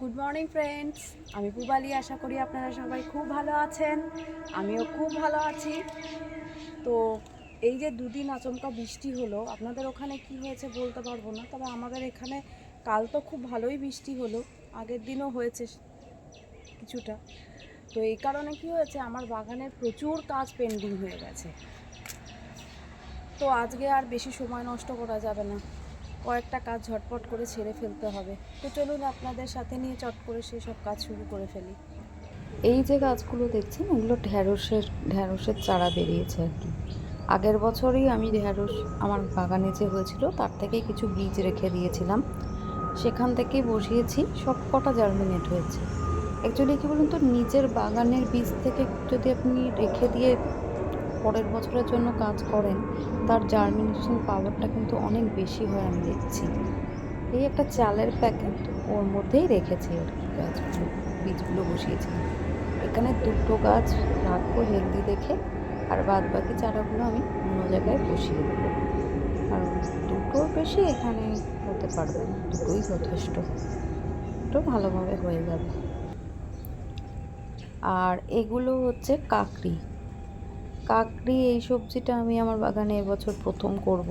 Good morning friends আমি পুবালি, আশা করি আপনারা সবাই খুব ভালো আছেন। আমিও খুব ভালো আছি। তো এই যে দুদিন আচমকা বৃষ্টি হলো, আপনাদের ওখানে কি হয়েছে বলতে পারব না, তবে আমাদের এখানে কাল তো খুব ভালোই বৃষ্টি হলো, আগের দিনও হয়েছে কিছুটা। তো এই কারণে কি হয়েছে, আমার বাগানের প্রচুর কাজ পেন্ডিং হয়ে গেছে। তো আজকে আর বেশি সময় নষ্ট করা যাবে না। কয়েকটা কাজ ঝটপট করে ছেড়ে ফেলতে হবে। তো চলুন আপনাদের সাথে নিয়ে চট করে সেই সব কাজ শুরু করে ফেলি। এই যে গাছগুলো দেখছেন ওগুলো ঢ্যাঁড়সের ঢ্যাঁড়সের চারা বেরিয়েছে আর কি। আগের বছরই আমি ঢ্যাঁড়স আমার বাগানে যে হয়েছিল, তার থেকে কিছু বীজ রেখে দিয়েছিলাম। সেখান থেকেই বসিয়েছি, সব কটা জার্মিনেট হয়েছে। অ্যাকচুয়ালি কী বলুন তো, নিজের বাগানের বীজ থেকে যদি আপনি রেখে দিয়ে পরের বছরের জন্য কাজ করেন, তার জার্মিনেশন পাওয়ারটা কিন্তু অনেক বেশি হয় আমি দেখছি। এই একটা চালের প্যাকেট ওর মধ্যেই রেখেছি আর কি গাছগুলো, বীজগুলো বসিয়েছিলাম এখানে দুটো গাছ রাখব হেলদি দেখে, আর বাদ বাকি চারাগুলো আমি অন্য জায়গায় বসিয়ে দেবো। কারণ দুটোর বেশি এখানে হতে পারবে না, দুটোই যথেষ্ট। দুটো ভালোভাবে হয়ে যাবে। আর এগুলো হচ্ছে কাকড়ি। কাকড়ি এই সবজিটা আমি আমার বাগানে এবছর প্রথম করব।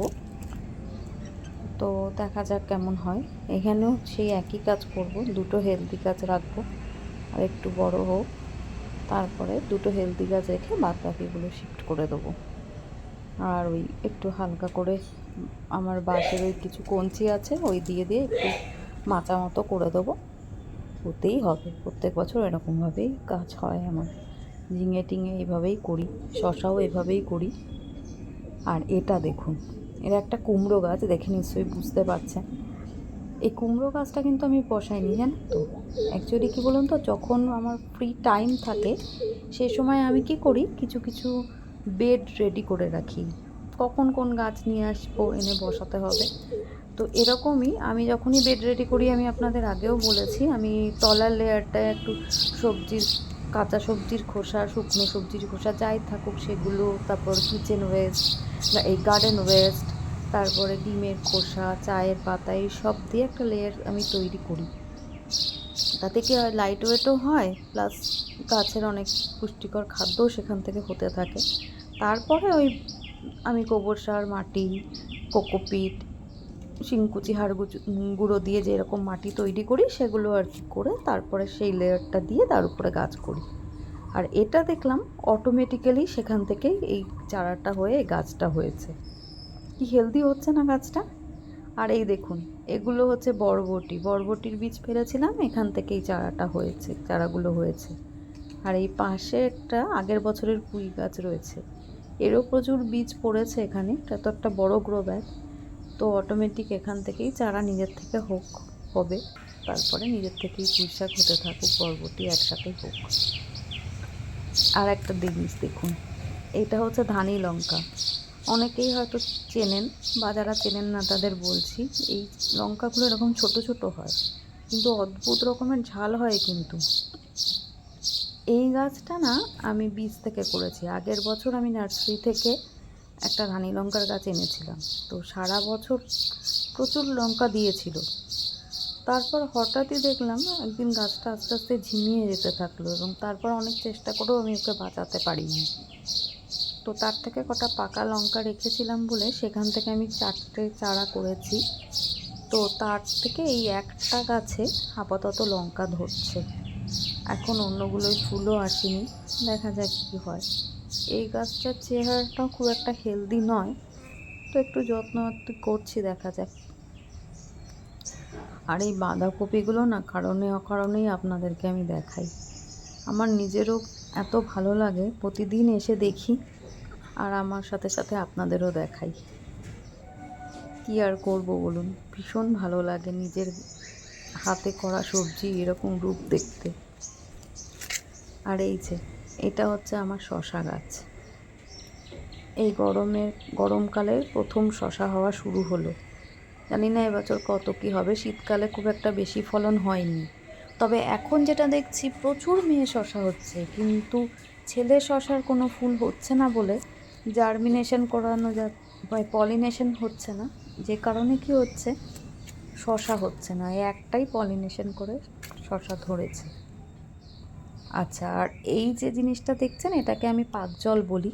তো দেখা যাক কেমন হয়। এখানেও সেই একই কাজ করব, দুটো হেলদি গাছ রাখব, আর একটু বড় হোক। তারপরে দুটো হেলদি গাছ রেখে বাদ বাকিগুলো শিফট করে দেবো। আর ওই একটু হালকা করে আমার বাঁশের ওই কিছু কঞ্চি আছে, ওই দিয়ে দিয়ে একটু মাচা মতো করে দেবো। হতেই হবে, প্রত্যেক বছর এরকমভাবেই কাজ হয় আমার। ঝিঙে টিঙে এভাবেই করি, শশাও এভাবেই করি। আর এটা দেখুন, এর একটা কুমড়ো গাছ, দেখে নিশ্চয়ই বুঝতে পারছেন। এই কুমড়ো গাছটা কিন্তু আমি বসাইনি, জানেন তো? অ্যাকচুয়ালি কী বলুন তো, যখন আমার ফ্রি টাইম থাকে, সে সময় আমি কি করি, কিছু কিছু বেড রেডি করে রাখি। কখন কোন গাছ নিয়ে আসব, এনে বসাতে হবে। তো এরকমই আমি যখনই বেড রেডি করি, আমি আপনাদের আগেও বলেছি, আমি তলার লেয়ারটায় একটু সবজির কাঁচা সবজির খোসা, শুকনো সবজির খোসা যাই থাকুক সেগুলো, তারপর কিচেন ওয়েস্ট বা এই গার্ডেন ওয়েস্ট তারপরে ডিমের খোসা, চায়ের পাতা, এই সব দিয়ে একটা লেয়ার আমি তৈরি করি। তাতে কি হয় লাইট ওয়েটও হয় প্লাস গাছের অনেক পুষ্টিকর খাদ্যও সেখান থেকে হতে থাকে। তারপরে ওই আমি গোবর সার, মাটি, কোকোপিট শিংকুচি হাড় গুঁড়ো দিয়ে যেরকম মাটি তৈরি করি সেগুলো আর কি করে তারপরে সেই লেয়ারটা দিয়ে তার উপরে গাছ করি। আর এটা দেখলাম অটোমেটিক্যালি সেখান থেকেই এই চারাটা হয়ে গাছটা হয়েছে। কি হেলদি হচ্ছে না গাছটা? আর এই দেখুন, এগুলো হচ্ছে বরবটি। বরবটির বীজ ফেলেছিলাম, এখান থেকেই চারাটা হয়েছে, চারাগুলো হয়েছে। আর এই পাশে একটা আগের বছরের পুঁই গাছ রয়েছে। এরও প্রচুর বীজ পড়েছে এখানে, এটা তো একটা বড় গ্রো ব্যাগ তো অটোমেটিক এখান থেকেই চারা নিজের থেকে হোক, হবে। তারপরে নিজের থেকেই পুঁই শাক হতে থাকুক, বরবটি একসাথে হোক। আর একটা জিনিস দেখুন। এটা হচ্ছে ধানি লঙ্কা। অনেকেই হয়তো চেনেন, বা যারা চেনেন না তাদের বলছি, এই লঙ্কাগুলো এরকম ছোট ছোট হয়, কিন্তু অদ্ভুত রকমের ঝাল হয় কিন্তু। এই গাছটা না আমি বীজ থেকে করেছি। আগের বছর আমি নার্সারি থেকে একটা রানী লঙ্কার গাছ এনেছিলাম। তো সারা বছর প্রচুর লঙ্কা দিয়েছিল। তারপর হঠাৎই দেখলাম একদিন গাছটা আস্তে আস্তে ঝিমিয়ে যেতে থাকল এবং তারপর অনেক চেষ্টা করেও আমি ওকে বাঁচাতে পারিনি। তো তার থেকে কটা পাকা লঙ্কা রেখেছিলাম বলে সেখান থেকে আমি চারটে চারা করেছি। তো তার থেকে এই একটা গাছে আপাতত লঙ্কা ধরছে। এখন অন্যগুলোই ফুলও আসেনি। দেখা যাক কী হয়। এই গাছটার চেহারাটাও খুব একটা হেলদি নয়। তো একটু যত্ন করছি, দেখা যাক। আর এই বাঁধাকপিগুলো না কারণে অকারণেই আপনাদেরকে আমি দেখাই। আমার নিজেরও এত ভালো লাগে, প্রতিদিন এসে দেখি আর আমার সাথে সাথে আপনাদেরও দেখাই। কি আর করব বলুন? ভীষণ ভালো লাগে নিজের হাতে করা সবজি এরকম রূপ দেখতে। আর এই যে এটা হচ্ছে আমার শশা গাছ। এই গরমের, গরমকালে প্রথম শশা হওয়া শুরু হলো। জানি না এবছর কত কি হবে, শীতকালে খুব একটা বেশি ফলন হয়নি। তবে এখন যেটা দেখছি, প্রচুর মেয়ে শশা হচ্ছে, কিন্তু ছেলে শশার কোনো ফুল হচ্ছে না বলে জার্মিনেশন করানো যা পলিনেশন হচ্ছে না। যে কারণে কি হচ্ছে, শশা হচ্ছে না। এই একটাই পলিনেশন করে শশা ধরেছে। আচ্ছা আর এই যে জিনিসটা দেখছেন, এটাকে আমি পাক জল বলি।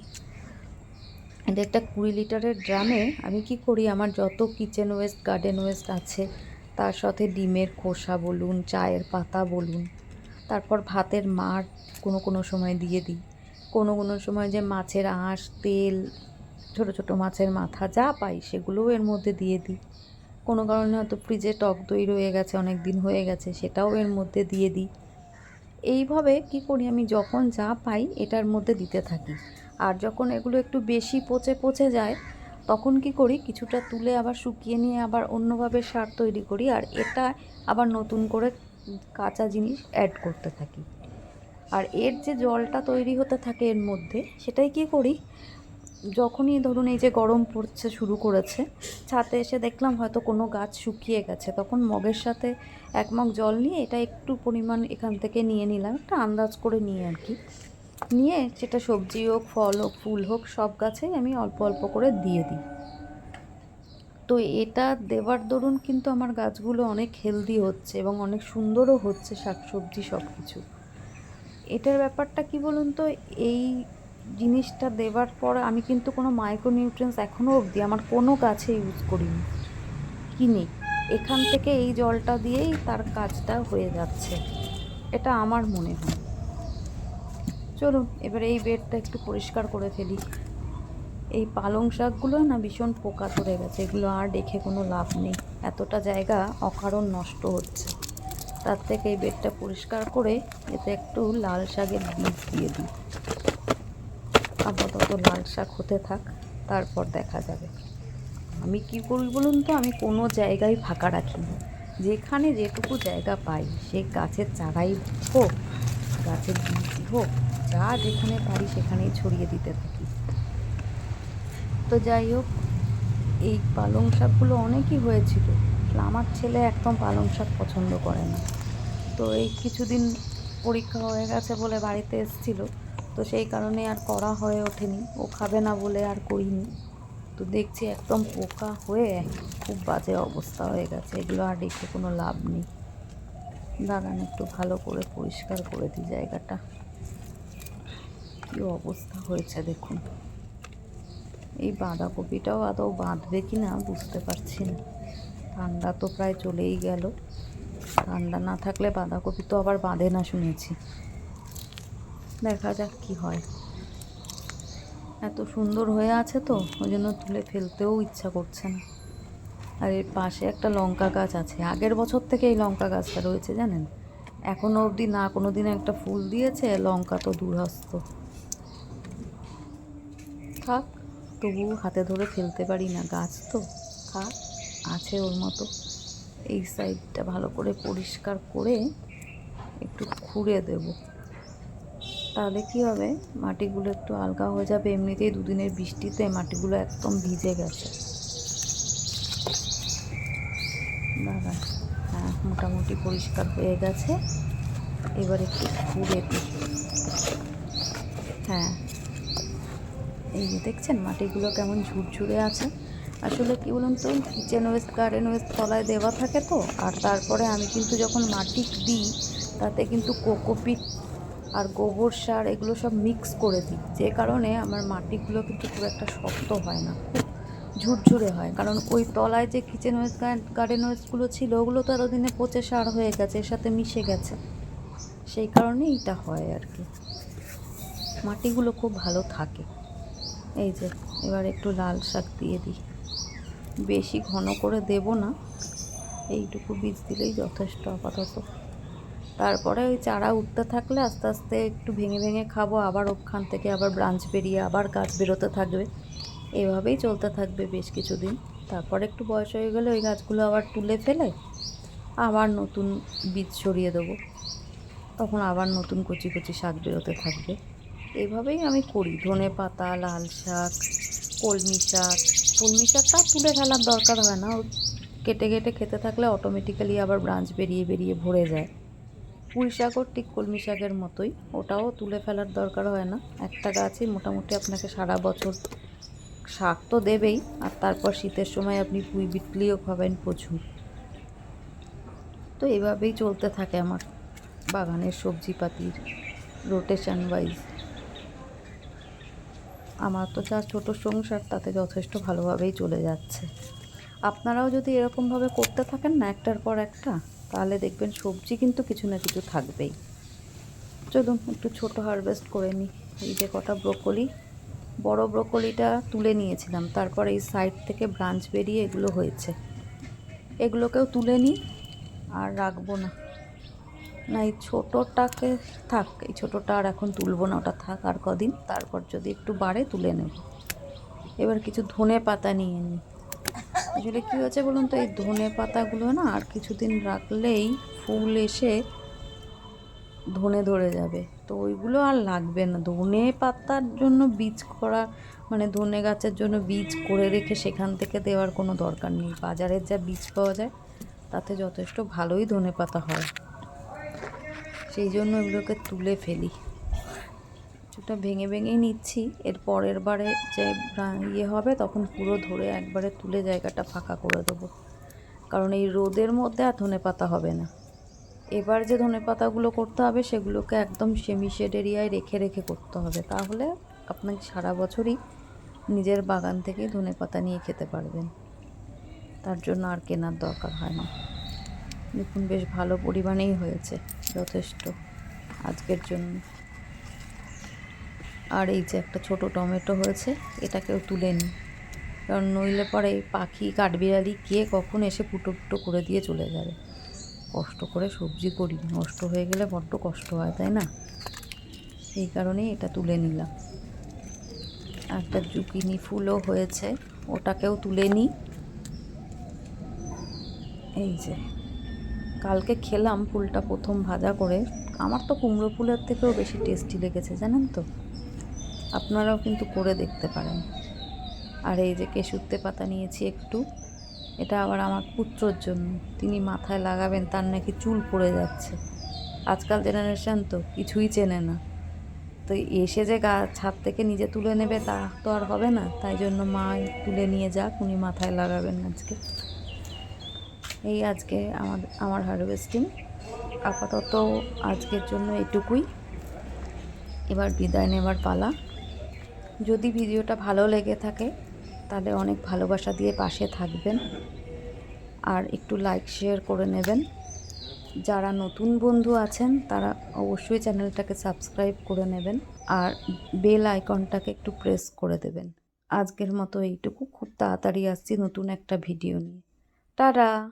এটা একটা কুড়ি লিটারের ড্রামে আমি কি করি, আমার যত কিচেন ওয়েস্ট, গার্ডেন ওয়েস্ট আছে, তার সাথে ডিমের খোসা বলুন, চায়ের পাতা বলুন, তারপর ভাতের মার কোনো কোনো সময় দিয়ে দিই। কোনো কোনো সময় যে মাছের আঁশ, তেল, ছোট ছোট মাছের মাথা যা পাই, সেগুলোও এর মধ্যে দিয়ে দিই। কোনো কারণে হয়তো ফ্রিজে টক দই রয়ে গেছে, অনেক দিন হয়ে গেছে, সেটাও এর মধ্যে দিয়ে দিই। এইভাবে কি করি আমি যখন যা পাই এটার মধ্যে দিতে থাকি। আর যখন এগুলো একটু বেশি পচে পচে যায়, তখন কি করি কিছুটা তুলে আবার শুকিয়ে নিয়ে আবার অন্যভাবে সার তৈরি করি আর এটা আবার নতুন করে কাঁচা জিনিস অ্যাড করতে থাকি। আর এর যে জলটা তৈরি হতে থাকে এর মধ্যে, সেটাই কি করি? যখনই ধরুন এই যে গরম পড়ছে, শুরু করেছে ছাতে এসে দেখলাম হয়তো কোনো গাছ শুকিয়ে গেছে। তখন মগের সাথে এক মগ জল নিয়ে এটা একটু পরিমাণ এখান থেকে নিয়ে নিলাম, একটা আন্দাজ করে নিয়ে আর কি। নিয়ে সেটা সবজি হোক, ফল হোক, ফুল হোক, সব গাছেই আমি অল্প অল্প করে দিয়ে দিই। তো এটা দেওয়ার দরুন কিন্তু আমার গাছগুলো অনেক হেলদি হচ্ছে এবং অনেক সুন্দরও হচ্ছে শাকসবজি সব কিছু এটার ব্যাপারটা কি বলুন তো? এই জিনিসটা দেওয়ার পর আমি কিন্তু কোনো মাইক্রোনিউট্রিয়েন্টস এখনও অবধি আমার কোনো গাছে ইউজ করিনি, কিনি। এখান থেকে এই জলটা দিয়েই তার কাজটা হয়ে যাচ্ছে, এটা আমার মনে হয়। চলুন, এবার এই বেডটা একটু পরিষ্কার করে ফেলি। এই পালং শাকগুলো না ভীষণ পোকা ধরে গেছে, এগুলো আর দেখে কোনো লাভ নেই। এতটা জায়গা অকারণ নষ্ট হচ্ছে। তার থেকে এই বেডটা পরিষ্কার করে এতে একটু লাল শাকের বীজ দিয়ে দিই। আপাতত লাল শাক হতে থাক, তারপর দেখা যাবে। আমি কি করি বলুন তো? আমি কোনো জায়গায় ফাঁকা রাখি না। যেখানে যেটুকু জায়গা পাই, সে গাছের চারাই হোক, গাছের বীজ হোক, যা যেখানে পারি সেখানেই ছড়িয়ে দিতে থাকি। তো যাই হোক, এই পালং শাকগুলো অনেকই হয়েছিল। আমার ছেলে একদম পালং শাক পছন্দ করে না। তো এই কিছুদিন পরীক্ষা হয়ে গেছে বলে বাড়িতে এসেছিল। তো সেই কারণে আর করা হয়ে ওঠেনি। ও খাবে না বলে আর করিনি। তো দেখছি একদম পোকা হয়ে খুব বাজে অবস্থা হয়ে গেছে। এগুলো আর রেখে কোনো লাভ নেই। দাঁড়ান একটু ভালো করে পরিষ্কার করে দিই জায়গাটা। কী অবস্থা হয়েছে দেখুন। এই বাঁধাকপিটাও আদৌ বাঁধবে কি না বুঝতে পারছি না। ঠান্ডা তো প্রায় চলেই গেল। ঠান্ডা না থাকলে বাঁধাকপি তো আবার বাঁধে না শুনেছি। দেখা যাক কি হয়। এত সুন্দর হয়ে আছে তো, ওই জন্য তুলে ফেলতেও ইচ্ছা করছে না। আর এর পাশে একটা লঙ্কা গাছ আছে। আগের বছর থেকে এই লঙ্কা গাছটা রয়েছে, জানেন? এখনও অবধি না কোনো দিন একটা ফুল দিয়েছে, লঙ্কা তো দূরহস্ত। থাক তবু হাতে ধরে ফেলতে পারি না গাছ তো। থাক, আছে ওর মতো। এই সাইডটা ভালো করে পরিষ্কার করে একটু খুঁড়ে দেব। তাহলে কি হবে? মাটিগুলো একটু আলগা হয়ে যাবে। এমনিতেই দুদিনের বৃষ্টিতে মাটিগুলো একদম ভিজে গেছে। দাদা হ্যাঁ মোটামুটি পরিষ্কার হয়ে গেছে। এবার একটু দিই। হ্যাঁ। এই যে দেখছেন, মাটিগুলো কেমন ঝুরঝুরে আছে। আসলে কি বলুন তো কিচেন ওয়েস্ট গার্ডেন ওয়েস্ট তলায় দেওয়া থাকে তো, আর তারপরে আমি কিন্তু যখন মাটি দিই, তাতে কিন্তু কোকোপিট আর গোবর সার এগুলো সব মিক্স করে দিই। যে কারণে আমার মাটিগুলো কিন্তু খুব একটা শক্ত হয় না, খুব ঝুরঝুরে হয়। কারণ ওই তলায় যে কিচেন ওয়েস্ট গার্ডেন ওয়েস্টগুলো ছিল, ওগুলো তো আরও এতদিনে পচে সার হয়ে গেছে, এর সাথে মিশে গেছে। সেই কারণেই এটা হয় আর কি। মাটিগুলো খুব ভালো থাকে। এই যে, এবার একটু লাল শাক দিয়ে দিই। বেশি ঘন করে দেব না। এইটুকু বীজ দিলেই যথেষ্ট আপাতত। তারপরে ওই চারা উঠতে থাকলে আস্তে আস্তে একটু ভেঙে ভেঙে খাব, আবার ওখান থেকে আবার ব্রাঞ্চ বেরিয়ে আবার গাছ বেরোতে থাকবে। এভাবেই চলতে থাকবে বেশ কিছুদিন। তারপর একটু বয়স হয়ে গেলে ওই গাছগুলো আবার তুলে ফেলে আবার নতুন বীজ ছড়িয়ে দেবো। তখন আবার নতুন কচি কচি শাক বেরোতে থাকবে। এভাবেই আমি করি। ধনে পাতা, লাল শাক, কলমি শাক। কলমি শাকটা তুলে ফেলার দরকার হয় না। কেটে কেটে খেতে থাকলে অটোমেটিক্যালি আবার ব্রাঞ্চ বেরিয়ে বেরিয়ে ভরে যায়। পুঁই শাকও ঠিক কলমি শাকের মতোই। ওটাও তুলে ফেলার দরকার হয় না। একটা গাছই মোটামুটি আপনাকে সারা বছর শাক তো দেবেই, আর তারপর শীতের সময় আপনি পুঁই বিটলিও খাবেন প্রচুর। তো এভাবেই চলতে থাকে আমার বাগানের সবজিপাতির রোটেশন ওয়াইজ আমার তো যা ছোটো সংসার, তাতে যথেষ্ট ভালোভাবেই চলে যাচ্ছে। আপনারাও যদি এরকমভাবে করতে থাকেন না, একটার পর একটা তাহলে দেখবেন সবজি কিন্তু কিছু না কিছু থাকবেই। চলুন, একটু ছোট হারভেস্ট করে নিই এই যে কটা ব্রোকলি। বড় ব্রোকলিটা তুলে নিয়েছিলাম। তারপর এই সাইড থেকে ব্রাঞ্চ বেরিয়ে এগুলো হয়েছে। এগুলোকেও তুলে নিই আর রাখব না। না, এই ছোটোটাকে থাক, এই ছোটোটা আর এখন তুলবো না, ওটা থাক আর কদিন। তারপর যদি একটু বাড়ে, তুলে নেব। এবার কিছু ধনে পাতা নিয়ে নিই আসলে কী হয়েছে বলুন তো? এই ধনে পাতাগুলো না আর কিছুদিন রাখলেই ফুল এসে ধনে ধরে যাবে। তো ওইগুলো আর লাগবে না। ধনে পাতার জন্য বীজ করা মানে ধনে গাছের জন্য বীজ করে রেখে সেখান থেকে দেওয়ার কোনো দরকার নেই। বাজারের যা বীজ পাওয়া যায়, তাতে যথেষ্ট ভালোই ধনে পাতা হয়। সেই জন্য এগুলোকে তুলে ফেলি। কিছুটা ভেঙে ভেঙেই নিচ্ছি। এর পরের বারে যে ইয়ে হবে, তখন পুরো ধরে একবারে তুলে জায়গাটা ফাঁকা করে দেবো। কারণ এই রোদের মধ্যে আর ধনে পাতা হবে না। এবার যে ধনে পাতাগুলো করতে হবে, সেগুলোকে একদম সেমি শেড এরিয়ায় রেখে রেখে করতে হবে। তাহলে আপনাকে সারা বছরই নিজের বাগান থেকে ধনে পাতা নিয়ে খেতে পারবেন। তার জন্য আর কেনার দরকার হয় না। দেখুন, বেশ ভালো পরিমাণেই হয়েছে, যথেষ্ট আজকের জন্য। আর এই যে একটা ছোট টমেটো হয়েছে, এটাকেও তুলে নিই। কারণ নইলে পরে পাখি কাঠবিড়ালি কে কখন এসে ফুটো ফুটো করে দিয়ে চলে যাবে? কষ্ট করে সবজি করি, নষ্ট হয়ে গেলে বড্ড কষ্ট হয়, তাই না? সেই কারণেই এটা তুলে নিলাম। একটা জুকিনি ফুলও হয়েছে, ওটাকেও তুলে নিই। এই যে, কালকে খেলাম ফুলটা প্রথম ভাজা করে। আমার তো কুমড়ো ফুলের থেকেও বেশি টেস্টি লেগেছে, জানেন তো? আপনারাও কিন্তু করে দেখতে পারেন। আর এই যে কেশুত্তে পাতা নিয়েছি একটু, এটা আবার আমার পুত্রর জন্য। তিনি মাথায় লাগাবেন, তার নাকি চুল পড়ে যাচ্ছে। আজকাল জেনারেশান তো কিছুই চেনে না। তো এসে যে গা, ছাদ থেকে নিজে তুলে নেবে তা তো আর হবে না। তাই জন্য মা তুলে নিয়ে যাক, উনি মাথায় লাগাবেন আজকে। এই আজকে আমার আমার হারভেস্টিং আপাতত আজকের জন্য এটুকুই। এবার বিদায় নেবার পালা। যদি ভিডিওটা ভালো লেগে থাকে, তাহলে অনেক ভালোবাসা দিয়ে পাশে থাকবেন। আর একটু লাইক শেয়ার করে নেবেন। যারা নতুন বন্ধু আছেন, তারা অবশ্যই চ্যানেলটাকে সাবস্ক্রাইব করে নেবেন। আর বেল আইকনটাকে একটু প্রেস করে দেবেন। আজকের মতো এইটুকু। খুব তাড়াতাড়ি আসছি নতুন একটা ভিডিও নিয়ে। টাটা!